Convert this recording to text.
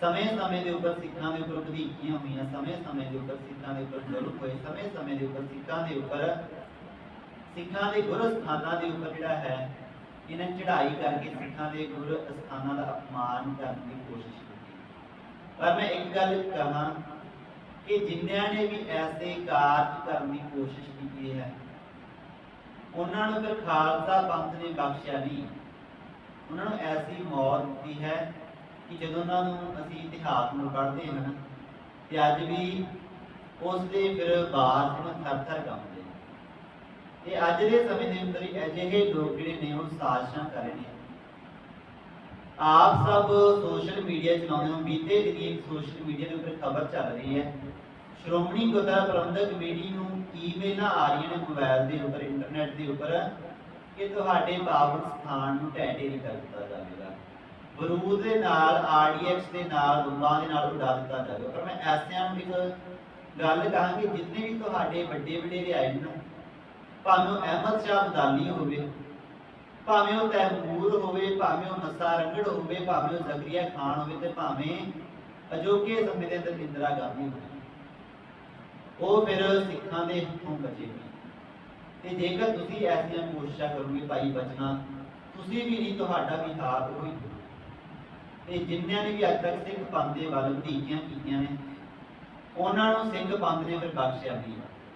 ਸਮੇਂ-ਸਮੇਂ ਦੇ ਉੱਪਰ ਸਿੱਖਾਂ ਦੇ ਉੱਪਰ ਵਧੀਕੀਆਂ ਹੋਈਆਂ, ਸਮੇਂ-ਸਮੇਂ ਦੇ ਉੱਪਰ ਸਿੱਖਾਂ ਦੇ ਉੱਪਰ ਜ਼ੁਲਮ ਹੋਏ, ਸਮੇਂ-ਸਮੇਂ ਦੇ ਉੱਪਰ ਸਿੱਖਾਂ ਦੇ ਉੱਪਰ, ਸਿੱਖਾਂ ਦੇ ਗੁਰੂ ਸਥਾਨਾਂ ਦੇ ਉੱਪਰ ਜਿਹੜਾ ਹੈ, ਇਹਨਾਂ ਚੜ੍ਹਾਈ ਕਰਕੇ ਸਿੱਖਾਂ ਦੇ ਗੁਰੂ ਸਥਾਨਾਂ ਦਾ ਅਪਮਾਨ ਕਰਨ ਦੀ ਕੋਸ਼ਿਸ਼ ਕੀਤੀ। ਪਰ ਮੈਂ ਇੱਕ ਗੱਲ ਕਹਾਂ ਕਿ ਜਿਨ੍ਹਾਂ ਨੇ ਵੀ ਐਸੇ ਕਾਰਜ ਕਰਨ ਦੀ ਕੋਸ਼ਿਸ਼ ਕੀਤੀ ਹੈ, ਉਹਨਾਂ ਨੂੰ ਫਿਰ ਖਾਲਸਾ ਪੰਥ ਨੇ ਬਖਸ਼ਿਆ ਨਹੀਂ। ਉਹਨਾਂ ਨੂੰ ਐਸੀ ਮੌਤ ਦਿੱਤੀ ਹੈ ਕਿ ਜਦੋਂ ਉਹਨਾਂ ਨੂੰ ਅਸੀਂ ਇਤਿਹਾਸ ਨੂੰ ਪੜ੍ਹਦੇ ਹਾਂ ਨਾ, ਤੇ ਅੱਜ ਵੀ ਉਸ ਦੇ ਫਿਰ ਬਾਅਦ ਨੂੰ ਥਰ ਥਰ ਕੰਬਦੇ ਨੇ। ਤੇ ਅੱਜ ਦੇ ਸਮੇਂ ਦੇ ਅੰਦਰ ਅਜਿਹੇ ਲੋਕ ਜਿਹੜੇ ਨੇ ਉਹ ਸਾਜ਼ਿਸ਼ਾਂ ਕਰ ਰਹੇ ਨੇ। ਆਪ ਸਭ ਸੋਸ਼ਲ ਮੀਡੀਆ ਚਲਾਉਂਦੇ ਹੋ ਬੀਤੇ ਦਿਨੀ ਇੱਕ ਸੋਸ਼ਲ ਮੀਡੀਆ ਦੇ ਉੱਪਰ ਖਬਰ ਚੱਲ ਰਹੀ ਹੈ। ਸ਼੍ਰੋਮਣੀ ਗੁਰਦੁਆਰਾ ਪ੍ਰਬੰਧਕ ਕਮੇਟੀ ਨੂੰ ਈਮੇਲਾਂ ਆ ਰਹੀਆਂ ਨੇ ਮੋਬਾਈਲ ਦੇ ਉੱਪਰ ਇੰਟਰਨੈਟ ਦੇ ਉੱਪਰ ਕਿ ਤੁਹਾਡੇ ਪਾਵਨ ਸਥਾਨ ਨੂੰ ਢਹਿ ਕਰ ਦਿੱਤਾ ਜਾਵੇਗਾ। ਬਰੂਦ ਦੇ ਨਾਲ ਆਰਡੀਐਕਸ ਦੇ ਨਾਲ ਬੰਬਾਂ ਦੇ ਨਾਲ ਉਡਾ ਦਿੱਤਾ ਜਾਵੇਗਾ ਪਰ ਮੈਂ ਐਸਿਆਂ ਨੂੰ ਇੱਕ ਗੱਲ ਕਹਾਂਗੀ, ਜਿੰਨੇ ਵੀ ਤੁਹਾਡੇ ਵੱਡੇ ਵੱਡੇ ਰਿਆਇਤ ਨੇ, ਭਾਵੇਂ ਅਹਿਮਦ ਸ਼ਾਹ ਅਬਦਾਲੀ ਹੋਵੇ, ਭਾਵੇਂ ਉਹ ਤੈਮੂਰ ਹੋਵੇ, ਭਾਵੇਂ ਉਹ ਨਸਾ ਰੰਗੜ ਹੋਵੇ, ਭਾਵੇਂ ਉਹ ਜ਼ਕਰੀਆ ਖਾਨ ਹੋਵੇ ਤੇ ਭਾਵੇਂ ਅਜੋਕੇ ਸਮੇਂ ਦੇ ਅੰਦਰ ਇੰਦਰਾ ਗਾਂਧੀ ਹੋਵੇ, ਉਹ ਫਿਰ ਸਿੱਖਾਂ ਦੇ ਹੱਥੋਂ ਬਚੇ ਤੇ ਜੇਕਰ ਤੁਸੀਂ ਐਸੀਆਂ ਕੋਸ਼ਿਸ਼ਾਂ ਕਰੋਗੇ, ਭਾਈ ਬਚਣਾ ਤੁਸੀਂ ਵੀ ਨਹੀਂ, ਤੁਹਾਡਾ ਵੀ ਹਾਲ ਉਹੀ ਤੇ ਜਿਨ੍ਹਾਂ ਨੇ ਵੀ ਅੱਜ ਤੱਕ ਸਿੰਘ ਪੰਥ ਦੇ ਵੱਲ ਵਧੀਕੀਆਂ ਕੀਤੀਆਂ ਨੇ, ਉਹਨਾਂ ਨੂੰ ਸਿੰਘ ਪੰਥ ਨੇ ਫਿਰ ਬਖਸ਼ਿਆ ਨਹੀਂ